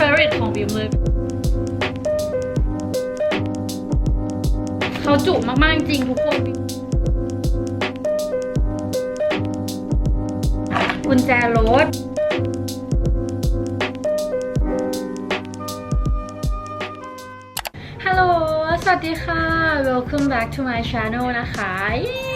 เฟรนด์ของบิมเลยเขาจุมากๆจริงทุกคนกุญแจรถฮัลโหล สวัสดีค่ะ welcome back to my channel นะคะ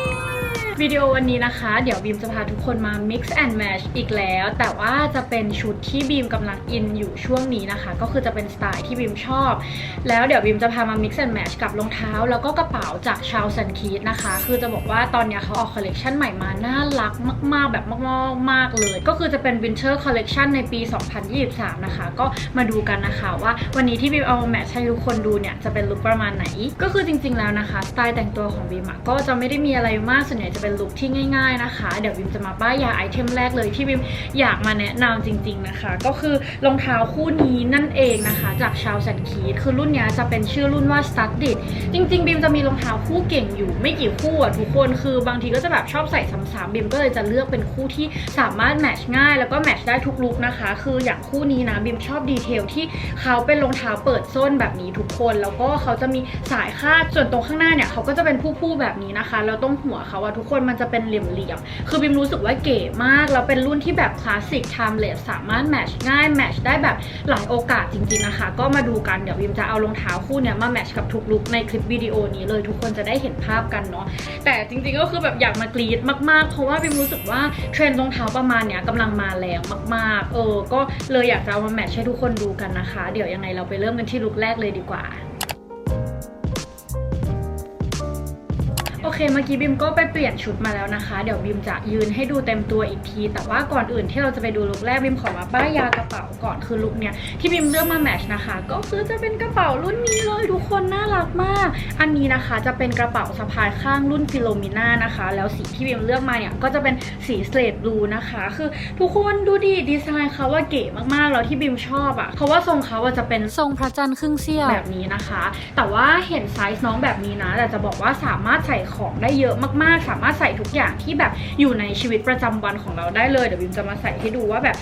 วิดีโอวันนี้นะคะ เดี๋ยวบีมจะพาทุกคนมา mix and match อีกแล้ว แต่ว่าจะเป็นชุดที่บีมกำลังอินอยู่ช่วงนี้นะคะ ก็คือจะเป็นสไตล์ที่บีมชอบ แล้วเดี๋ยวบีมจะพามา mix and match กับรองเท้า แล้วก็กระเป๋าจากชาวซันคีดนะคะ คือจะบอกว่าตอนเนี้ยเขาออกคอลเลกชันใหม่มา น่ารักมาก ๆ แบบมากๆมากเลย ก็คือจะเป็น winter collection ในปี 2023 นะคะ ก็มาดูกันนะคะว่าวันนี้ที่บีมเอามาแมทช์ให้ทุกคนดูเนี่ย จะเป็นลุคประมาณไหน ก็คือจริงๆแล้วนะคะสไตล์แต่งตัวของบีมก็จะไม่ได้มีอะไรมากส่วนใหญ่จะเป็นลุคที่ง่ายๆนะคะ เดี๋ยวบีมจะมาป้ายยาไอเทมแรกเลยที่บีมอยากมาแนะนำจริง ๆนะคะ ก็คือรองเท้าคู่นี้นั่นเองนะคะ จากชาวแซนคีดคือรุ่นนี้จะเป็นชื่อรุ่นว่า Studded จริงๆบีมจะมีรองเท้าคู่เก่งอยู่ไม่กี่คู่อะทุกคนคือบางทีก็จะแบบชอบใส่ซ้ำๆบีมก็เลยจะเลือกเป็นคู่ที่สามารถแมทช์ง่าย แล้วก็แมทช์ได้ทุกลุคนะคะ คืออย่างคู่นี้นะบีมชอบดีเทลที่เขาเป็นรองเท้าเปิดส้นแบบนี้ทุกคนแล้วก็เขาจะมีสายคาดส่วนตรงข้างหน้าเนี่ยเขาก็จะเป็นผู้ๆแบบนี้นะคะแล้วตรงหัวเขาอะทุกคนมันจะเป็นเหลี่ยมๆคือบีมรู้สึกว่าเก๋มากแล้วเป็นรุ่นที่แบบคลาสสิกไทม์เลสสามารถแมชง่ายแมชได้แบบหลายโอกาสจริงๆนะคะ ก็มาดูกันเดี๋ยวบีมจะเอารองเท้าคู่เนี้ยมาแมชกับทุกลุคในคลิปวิดีโอนี้เลยทุกคนจะได้เห็นภาพกันเนาะแต่จริงๆก็คือแบบอยากมากรีดมากๆ เพราะว่าบิมรู้สึกว่าเทรนด์รองเท้าประมาณเนี้ยกำลังมาแรงมากๆ เออ ก็เลยอยากจะเอามาแมทช์ให้ทุกคนดูกันนะคะ เดี๋ยวยังไงเราไปเริ่มกันที่ลุคแรกเลยดีกว่า เคเมื่อกี้บิมก็ไปเปลี่ยนชุดมาแล้วนะคะ เดี๋ยวบิมจะยืนให้ดูเต็มตัวอีกที แต่ว่าก่อนอื่นที่เราจะไปดูลุคแรกบิมขอมาป้ายยากระเป๋าก่อนคือลุคเนี้ยที่บิมเลือกมาแมทช์นะคะ ก็คือจะเป็นกระเป๋ารุ่นนี้เลยทุกคนน่ารักมาก อันนี้นะคะจะเป็นกระเป๋าสะพายข้างรุ่นฟิโลมิน่านะคะ แล้วสีที่บิมเลือกมาเนี่ยก็จะเป็นสีสเลดบลูนะคะ คือทุกคนดูดิดีไซน์เขาว่าเก๋มากๆแล้วที่บิมชอบอะ่ะเพราะว่าทรงเขาอะจะเป็นทรงพระจันทร์ครึ่งเสี้ยวแบบนี้นะคะ แต่ว่าเห็นไซส์น้องแบบนี้นะแต่จะบอกว่าสามารถใส่ของได้เยอะมากๆ สามารถใส่ทุกอย่างที่แบบอยู่ในชีวิตประจำวันของเราได้เลยเดี๋ยวบิมจะมาใส่ให้ดูว่าแบบ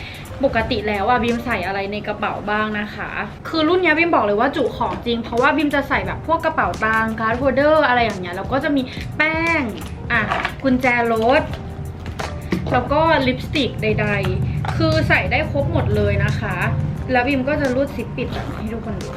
ปกติแล้วอะบิมใส่อะไรในกระเป๋าบ้างนะคะ คือรุ่นนี้บิมบอกเลยว่าจุของจริง เพราะว่าบิมจะใส่แบบพวกกระเป๋าตังค์การ์ดโฮเดอร์อะไรอย่างเงี้ยแล้วก็จะมีแป้งอะกุญแจรถแล้วก็ลิปสติกใด ๆ คือใส่ได้ครบหมดเลยนะคะ แล้วบิมก็จะรูดซิปปิดแบบนี้ให้ทุกคนดู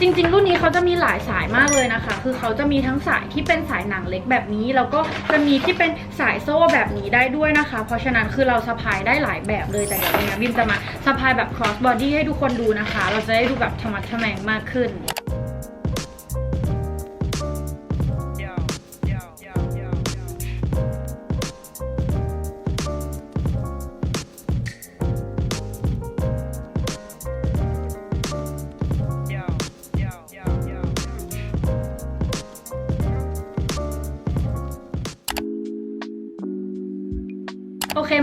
จริง ๆ รุ่นนี้เขาจะมีหลายสายมากเลยนะคะ คือเขาจะมีทั้งสายที่เป็นสายหนังเล็กแบบนี้ แล้วก็จะมีที่เป็นสายโซ่แบบนี้ได้ด้วยนะคะ เพราะฉะนั้นคือเราสะพายได้หลายแบบเลย แต่เดี๋ยววันนี้บิมจะมาสะพายแบบ cross body ให้ทุกคนดูนะคะ เราจะได้ดูแบบธรรมะทะแมงมากขึ้น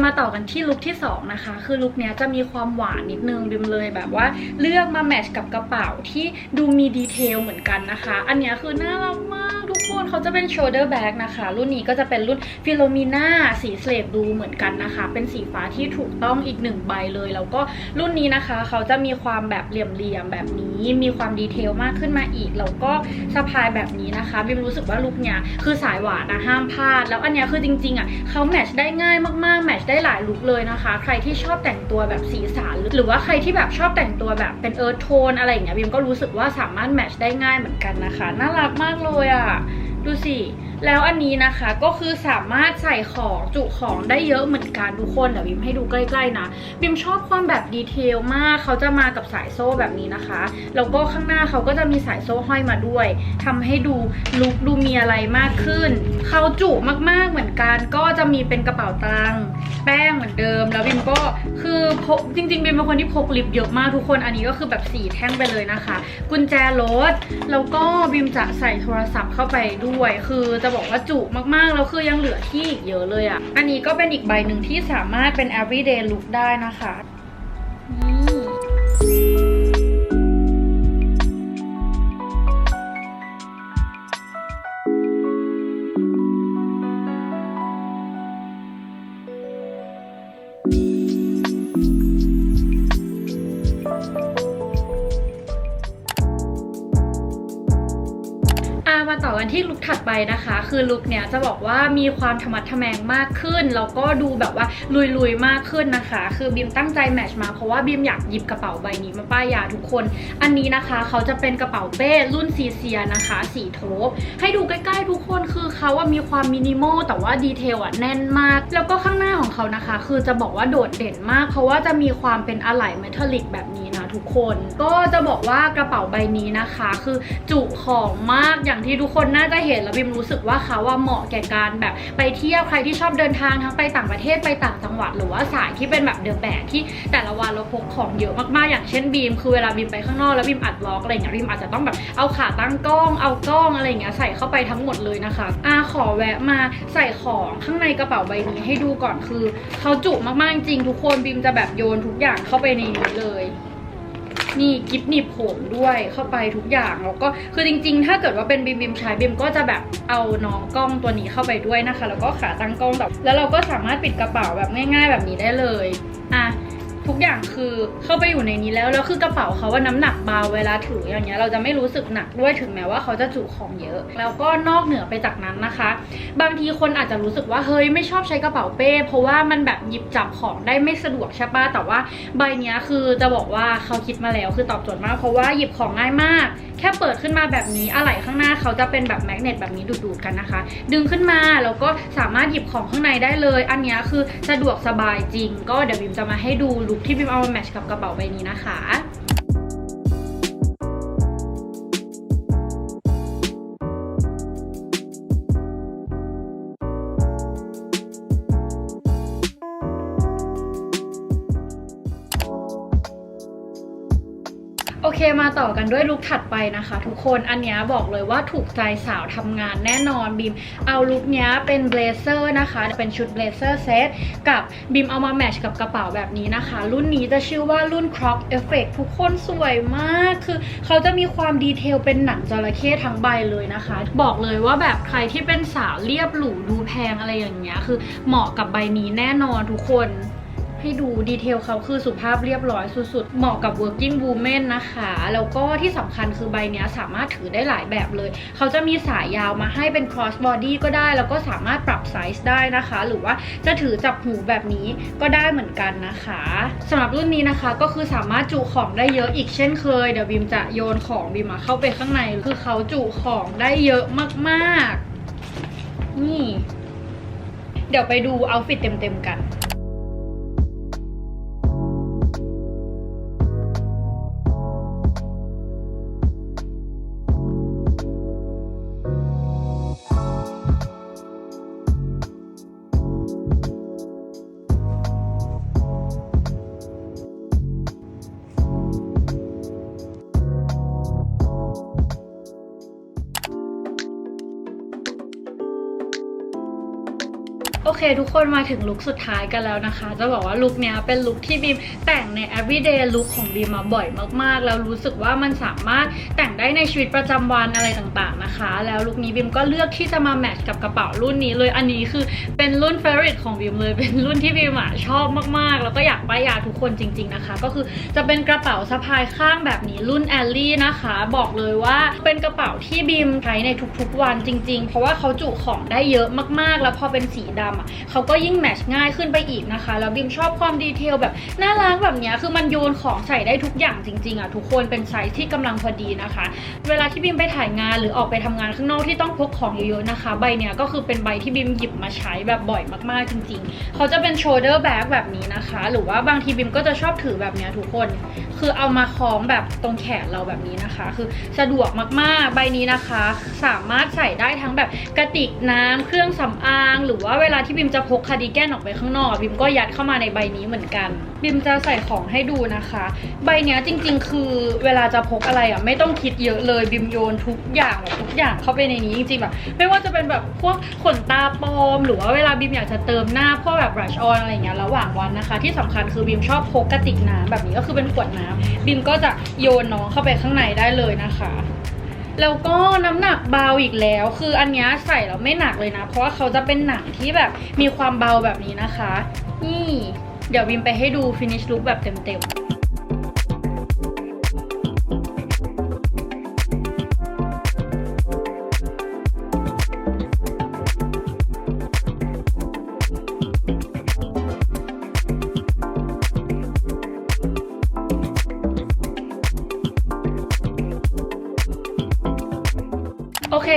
มาต่อกันที่ลุคที่2นะคะ คือลุคเนี้ยจะมีความหวานนิดนึงบิมเลยแบบว่าเลือกมาแมทช์กับกระเป๋าที่ดูมีดีเทลเหมือนกันนะคะ อันเนี้ยคือน่ารักมากทุกคนเขาจะเป็น shoulder bag นะคะ รุ่นนี้ก็จะเป็นรุ่นฟิโลมิน่าสีสเลดดูเหมือนกันนะคะ เป็นสีฟ้าที่ถูกต้องอีกหนึ่งใบเลย แล้วก็รุ่นนี้นะคะเขาจะมีความแบบเหลี่ยมๆแบบนี้ มีความดีเทลมากขึ้นมาอีก แล้วก็สะพายแบบนี้นะคะบิมรู้สึกว่าลุคเนี้ยคือสายหวานนะห้ามพลาด แล้วอันเนี้ยคือจริงๆอะเขาแมทช์ได้ง่ายมากๆแมทช์ได้ได้หลายลุคเลยนะคะ ใครที่ชอบแต่งตัวแบบสีสันหรือว่าใครที่แบบชอบแต่งตัวแบบเป็นเอิร์ธโทนอะไรอย่างเงี้ยบิมก็รู้สึกว่าสามารถแมทช์ได้ง่ายเหมือนกันนะคะ น่ารักมากเลยอะ ดูสิ แล้วอันนี้นะคะก็คือสามารถใส่ของจุของได้เยอะเหมือนกันทุกคนเดี๋ยวบิมให้ดูใกล้ๆนะบิมชอบความแบบดีเทลมากเขาจะมากับสายโซ่แบบนี้นะคะแล้วก็ข้างหน้าเขาก็จะมีสายโซ่ห้อยมาด้วยทำให้ดูลุคดูมีอะไรมากขึ้นเขาจุมากๆเหมือนกันก็จะมีเป็นกระเป๋าตังค์แป้งเหมือนเดิม แล้วบิมก็คือพกจริงๆบิมเป็นคนที่พกลิปเยอะมากทุกคนอันนี้ก็คือแบบสีแท่งไปเลยนะคะ กุญแจรถแล้วก็บิมจะใส่โทรศัพท์เข้าไปด้วย คือจะบอกว่าจุมากๆ แล้วคือยังเหลือที่อีกเยอะเลยอะ่ะ อันนี้ก็เป็นอีกใบหนึ่งที่สามารถเป็น everyday look ได้นะคะ ที่ลุคถัดไปนะคะ คือลุคเนี้ยจะบอกว่ามีความธรรมัดทะแมงมากขึ้นแล้วก็ดูแบบว่าลุยๆมากขึ้นนะคะ คือบีมตั้งใจแมทช์มาเพราะว่าบีมอยากหยิบกระเป๋าใบนี้มาป้ายยาทุกคน อันนี้นะคะเขาจะเป็นกระเป๋าเป้รุ่นซีเซียนะคะ สีโทบให้ดูใกล้ๆทุกคนคือเขาว่ามีความมินิมอลแต่ว่าดีเทลอะแน่นมาก แล้วก็ข้างหน้าของเขานะคะ คือจะบอกว่าโดดเด่นมาก เพราะว่าจะมีความเป็นอะไหล่เมทัลลิกแบบนี้ ทุกคน ก็จะบอกว่ากระเป๋าใบนี้นะคะ คือจุของมากอย่างที่ทุกคนน่าจะเห็นแล้วบิมรู้สึกว่าเขาว่าเหมาะแก่การแบบไปเที่ยวใครที่ชอบเดินทางทั้งไปต่างประเทศไปต่างจังหวัดหรือว่าสายที่เป็นแบบเดินแบกที่แต่ละวันเราพกของเยอะมากๆอย่างเช่นบีมคือเวลาบีมไปข้างนอกแล้วบีมอัดล็อกอะไรเงี้ยบีมอาจจะต้องแบบเอาขาตั้งกล้องเอากล้องอะไรเงี้ยใส่เข้าไปทั้งหมดเลยนะคะอาขอแวะมาใส่ของข้างในกระเป๋าใบนี้ให้ดูก่อนคือเขาจุมากๆจริงทุกคนบีมจะแบบโยนทุกอย่างเข้าไปในนี้เลย นี่กิฟหนีบผมด้วยเข้าไปทุกอย่างแล้วก็คือจริง ๆ ถ้าเกิดว่าเป็นบิมบิมใช้บิมก็จะแบบเอาน้องกล้องตัวนี้เข้าไปด้วยนะคะ แล้วก็ขาตั้งกล้องแบบแล้วเราก็สามารถปิดกระเป๋าแบบง่าย ๆ แบบนี้ได้เลยอะ ทุกอย่างคือเข้าไปอยู่ในนี้แล้ว แล้วคือกระเป๋าเขาว่าน้ำหนักเบาเวลาถืออย่างเงี้ยเราจะไม่รู้สึกหนักด้วยถึงแม้ว่าเขาจะจุของเยอะ แล้วก็นอกเหนือไปจากนั้นนะคะ บางทีคนอาจจะรู้สึกว่าเฮ้ยไม่ชอบใช้กระเป๋าเป้ เพราะว่ามันแบบหยิบจับของได้ไม่สะดวกใช่ปะแต่ว่าใบเนี้ยคือจะบอกว่าเขาคิดมาแล้วคือตอบโจทย์มาก เพราะว่าหยิบของง่ายมาก แค่เปิดขึ้นมาแบบนี้อะไหล่ข้างหน้าเขาจะเป็นแบบแมกเนตแบบนี้ดูดๆกันนะคะ ดึงขึ้นมาแล้วก็สามารถหยิบของข้างในได้เลย อันนี้คือสะดวกสบายจริง ก็เดี๋ยวบิมจะมาให้ดูลุคที่พิมเอามาแมทช์กับกระเป๋าใบนี้นะคะ มาต่อกันด้วยลุคถัดไปนะคะ ทุกคนอันนี้บอกเลยว่าถูกใจสาวทำงานแน่นอนบีมเอาลุคนี้เป็นเบลเซอร์นะคะ เป็นชุดเบลเซอร์เซตกับบีมเอามาแมทช์กับกระเป๋าแบบนี้นะคะ รุ่นนี้จะชื่อว่ารุ่น Croc Effect ทุกคนสวยมากคือเขาจะมีความดีเทลเป็นหนังจระเข้ทั้งใบเลยนะคะ บอกเลยว่าแบบใครที่เป็นสาวเรียบหรูดูแพงอะไรอย่างเงี้ยคือเหมาะกับใบนี้แน่นอนทุกคน ให้ดูดีเทลเขาคือสุภาพเรียบร้อยสุดๆ เหมาะกับ working woman นะคะ แล้วก็ที่สำคัญคือใบเนี้ยสามารถถือได้หลายแบบเลย เขาจะมีสายยาวมาให้เป็น cross body ก็ได้ แล้วก็สามารถปรับไซส์ได้นะคะ หรือว่าจะถือจับหูแบบนี้ก็ได้เหมือนกันนะคะสำหรับรุ่นนี้นะคะก็คือสามารถจุของได้เยอะอีกเช่นเคย เดี๋ยวบิมจะโยนของบิมมาเข้าไปข้างใน คือเขาจุของได้เยอะมากๆ นี่ เดี๋ยวไปดูเอาฟิตเต็มๆกัน เคทุกคนมาถึงลุคสุดท้ายกันแล้วนะคะ จะบอกว่าลุคเนี้ยเป็นลุคที่บีมแต่งใน everyday look ของบีมมาบ่อยมากๆ แล้วรู้สึกว่ามันสามารถแต่งได้ในชีวิตประจำวันอะไรต่างๆนะคะ แล้วลุคนี้บีมก็เลือกที่จะมาแมทช์กับกระเป๋ารุ่นนี้เลยอันนี้คือเป็นรุ่น f a v o r i t ของบีมเลยเป็นรุ่นที่บีมอะชอบมากๆ แล้วก็อยากป้ายยาทุกคนจริง ๆนะคะ ก็คือจะเป็นกระเป๋าสะพายข้างแบบนี้รุ่นแอลลี่นะคะ บอกเลยว่าเป็นกระเป๋าที่บีมใช้ในทุกๆวันจริง ๆ เพราะว่าเขาจุของได้เยอะมากๆ แล้วพอเป็นสีดำอะเขาก็ยิ่งแมชง่ายขึ้นไปอีกนะคะ แล้วบีมชอบความดีเทลแบบน่ารักแบบนี้คือมันโยนของใส่ได้ทุกอย่างจริงๆอะทุกคนเป็นไซส์ที่กำลังพอดีนะคะ เวลาที่บีมไปถ่ายงานหรือออกไปทำงานข้างนอกที่ต้องพกของเยอะๆนะคะ ใบเนี้ยก็คือเป็นใบที่บีมหยิบมาใช้แบบบ่อยมากๆจริง ๆ เขาจะเป็นโชเดอร์แบ็กแบบนี้นะคะ หรือว่าบางทีบีมก็จะชอบถือแบบเนี้ยทุกคน คือเอามาคล้องแบบตรงแขนเราแบบนี้นะคะ คือสะดวกมากๆใบนี้นะคะ สามารถใส่ได้ทั้งแบบกระติกน้ำเครื่องสำอาง หรือว่าเวลาที่บิมจะพกคาร์ดิแกนออกไปข้างนอกบิมก็ยัดเข้ามาในใบนี้เหมือนกัน บิมจะใส่ของให้ดูนะคะ ใบนี้จริง ๆ คือเวลาจะพกอะไรอะไม่ต้องคิดเยอะเลยบิมโยนทุกอย่างแบบทุกอย่างเข้าไปในนี้จริงๆแบบไม่ว่าจะเป็นแบบพวกขนตาปลอม หรือว่าเวลาบิมอยากจะเติมหน้าพวกแบบ brush on อะไรเงี้ยระหว่างวันนะคะ ที่สำคัญคือบิมชอบพกกระติกน้ำแบบนี้ก็คือเป็นขวดน้ำบิมก็จะโยนน้องเข้าไปข้างในได้เลยนะคะ แล้วก็น้ำหนักเบาอีกแล้ว คืออันนี้ใส่แล้วไม่หนักเลยนะ เพราะว่าเขาจะเป็นหนังที่แบบมีความเบาแบบนี้นะคะ นี่ เดี๋ยวบิมไปให้ดูฟินิชลุคแบบเต็มๆ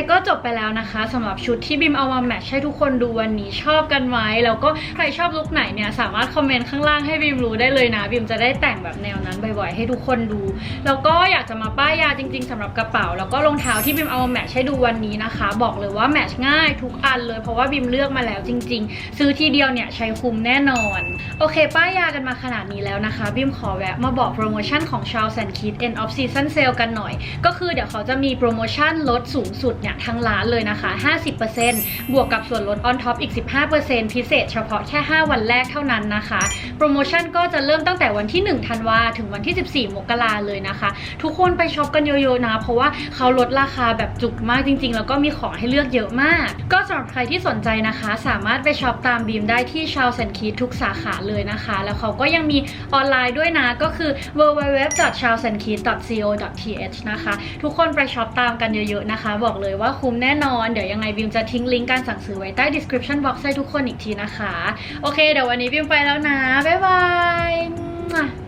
rico จบไปแล้วนะคะสำหรับชุดที่บิมเอามาแมทช์ให้ทุกคนดูวันนี้ชอบกันไหมแล้วก็ใครชอบลุคไหนเนี่ยสามารถคอมเมนต์ข้างล่างให้บิมรู้ได้เลยนะบิมจะได้แต่งแบบแนวนั้นบ่อยๆให้ทุกคนดู แล้วก็อยากจะมาป้ายยาจริง ๆสำหรับกระเป๋า แล้วก็รองเท้าที่บิมเอามาแมทช์ให้ดูวันนี้นะคะ บอกเลยว่าแมทช์ง่ายทุกอันเลยเพราะว่าบิมเลือกมาแล้วจริง ๆ ซื้อทีเดียวเนี่ยใช้คุ้มแน่นอน โอเค ป้ายยากันมาขนาดนี้แล้วนะคะ บิมขอแวะมาบอกโปรโมชั่นของชาวแซนคิด End of Season Sale กันหน่อย ก็คือเดี๋ยวเขาจะมีโปรโมชั่นลดสูงสุดเนี่ยทั้งร้านเลยนะคะ 50%บวกกับส่วนลด on top อีก 15%พิเศษเฉพาะแค่ 5 วันแรกเท่านั้นนะคะ โปรโมชั่นก็จะเริ่มตั้งแต่วันที่ 1 ธันวาถึงวันที่ 14 มกราเลยนะคะ ทุกคนไปช็อปกันเยอะๆนะ เพราะว่าเขาลดราคาแบบจุกมากจริง ๆ แล้วก็มีของให้เลือกเยอะมาก ก็สำหรับใครที่สนใจนะคะ สามารถไปช็อปตามบีมได้ที่ชาวแซนคีทุกสาขาเลยนะคะ แล้วเขาก็ยังมีออนไลน์ด้วยนะก็คือ www.chowsankit.co.th นะคะ ทุกคนไปช็อปตามกันเยอะๆนะคะ บอกเลยว่าคุคุ้มแน่นอน เดี๋ยวยังไงบิมจะทิ้งลิงก์การสั่งซื้อไว้ใต้ description box ให้ทุกคนอีกทีนะคะ โอเค เดี๋ยววันนี้บิมไปแล้วนะ บ๊ายบาย